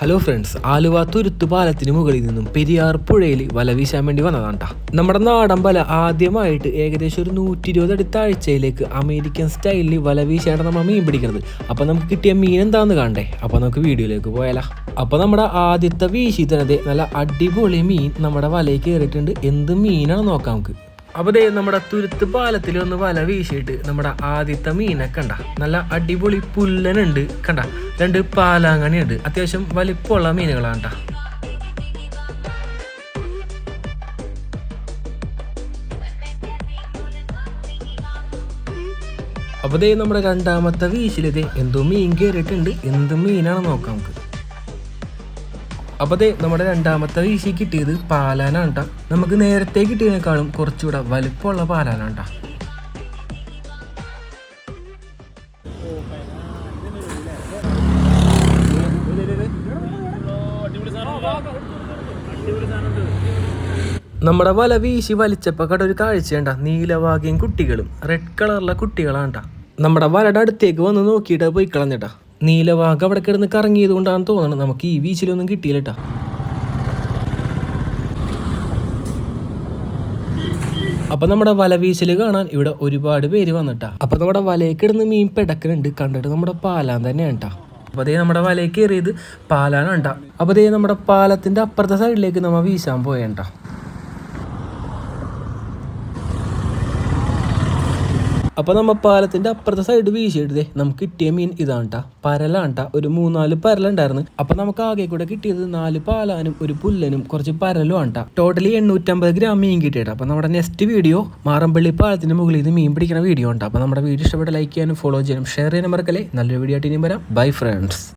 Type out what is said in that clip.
Hello friends Aluva തുരുത്തു പാലത്തിന് മുകളിൽ നിന്നും പെരിയാർ പുഴയിൽ വല വീശാൻ വേണ്ടി വന്നതാണ്ടാ. നമ്മുടെ നാടൻ വല ആദ്യമായിട്ട് ഏകദേശം ഒരു നൂറ്റി ഇരുപത് അടി താഴ്ചയിലേക്ക് അമേരിക്കൻ സ്റ്റൈലിൽ വല വീശാണ് നമ്മൾ മീൻ പിടിക്കുന്നത്. അപ്പോൾ നമുക്ക് കിട്ടിയ മീൻ എന്താണെന്ന് കാണണ്ടേ? അപ്പോൾ നമുക്ക് വീഡിയോയിലേക്ക് പോയാലോ. അപ്പോൾ നമ്മുടെ ആദ്യത്തെ വീശി തന്നെ നല്ല അടിപൊളി മീൻ നമ്മുടെ വലയിൽ കയറിയിട്ടുണ്ട്. എന്ത് മീനാണ് നോക്കാം നമുക്ക്. ദേ നമ്മുടെ തുരുത്ത് പാലത്തിൽ ഒന്ന് വല വീശിയിട്ട് നമ്മുടെ ആദ്യത്തെ മീനെ കണ്ട. നല്ല അടിപൊളി പുല്ലനുണ്ട് കണ്ട. രണ്ട് പാലാങ്ങണിയുണ്ട് അത്യാവശ്യം വലിപ്പമുള്ള മീനുകളാണ് അവിടെ നമ്മുടെ രണ്ടാമത്തെ വീശിലിത് എന്തോ മീൻ കയറിയിട്ടുണ്ട് എന്ത് മീനാണ് നോക്കാം നമുക്ക്. അപ്പോൾ അതെ നമ്മുടെ രണ്ടാമത്തെ വീശി കിട്ടിയത് പാലാനാണ്. നമുക്ക് നേരത്തെ കിട്ടിയതിനേക്കാളും കുറച്ചുകൂടെ വലുപ്പമുള്ള പാലാനാണ്. നമ്മുടെ വല വീശി വലിച്ചപ്പോൾ കട ഒരു കാഴ്ചയുണ്ട നീലവാകിയും കുട്ടികളും റെഡ് കളറിലെ കുട്ടികളാണ് ട്ടാ. നമ്മുടെ വലയുടെ അടുത്തേക്ക് വന്ന് നോക്കിയിട്ട് പോയി കളഞ്ഞിട്ടാ നീലവാഗ അവിടെ കിടന്ന് കറങ്ങിയത് കൊണ്ടാണ് തോന്നുന്നത് നമുക്ക് ഈ ബീച്ചിലൊന്നും കിട്ടിയില്ല ട്ടാ. അപ്പൊ നമ്മുടെ വല വീശൽ കാണാൻ ഇവിടെ ഒരുപാട് പേര് വന്നിട്ടാ. അപ്പൊ നമ്മുടെ വലയെ കിടന്ന് മീൻ പെടക്കുന്നുണ്ട് കണ്ടിട്ട് നമ്മുടെ പാലാൻ തന്നെയാണ് ട്ടാ അപ്പൊ അതേ നമ്മുടെ വലയിൽ കയറിയത് പാലാനാണ് ട്ടാ അപ്പൊ അതേ നമ്മുടെ പാലത്തിന്റെ അപ്പുറത്തെ സൈഡിലേക്ക് നമ്മ വീശാൻ പോയേണ്ട അപ്പോൾ നമ്മൾ പാലത്തിന്റെ അപ്പുറത്തെ സൈഡ് വീശിയിട്ടതേ നമുക്ക് കിട്ടിയ മീൻ ഇതാണ് കേട്ടോ പരലാണ് ഒരു മൂന്നാൽ പരലുണ്ടായിരുന്നു അപ്പോൾ നമുക്ക് ആകെ കൂടെ കിട്ടിയത് നാല് പാലാനും ഒരു പുല്ലനും കുറച്ച് പരലും ആണ് ടോട്ടലി എണ്ണൂറ്റമ്പത് ഗ്രാം മീൻ കിട്ടിയിട്ട് അപ്പോൾ നമ്മുടെ നെക്സ്റ്റ് വീഡിയോ മാറമ്പള്ളി പാലത്തിന്റെ മുകളിൽ നിന്ന് മീൻ പിടിക്കുന്ന വീഡിയോ ഉണ്ട് അപ്പോൾ നമ്മുടെ വീഡിയോ ഇഷ്ടപ്പെട്ട ലൈക്ക് ചെയ്യാനും ഫോളോ ചെയ്യാനും ഷെയർ ചെയ്യാനും മറക്കല്ലേ? നല്ലൊരു വീഡിയോ ആയിട്ട് ഇനിയും വരാം. Bye friends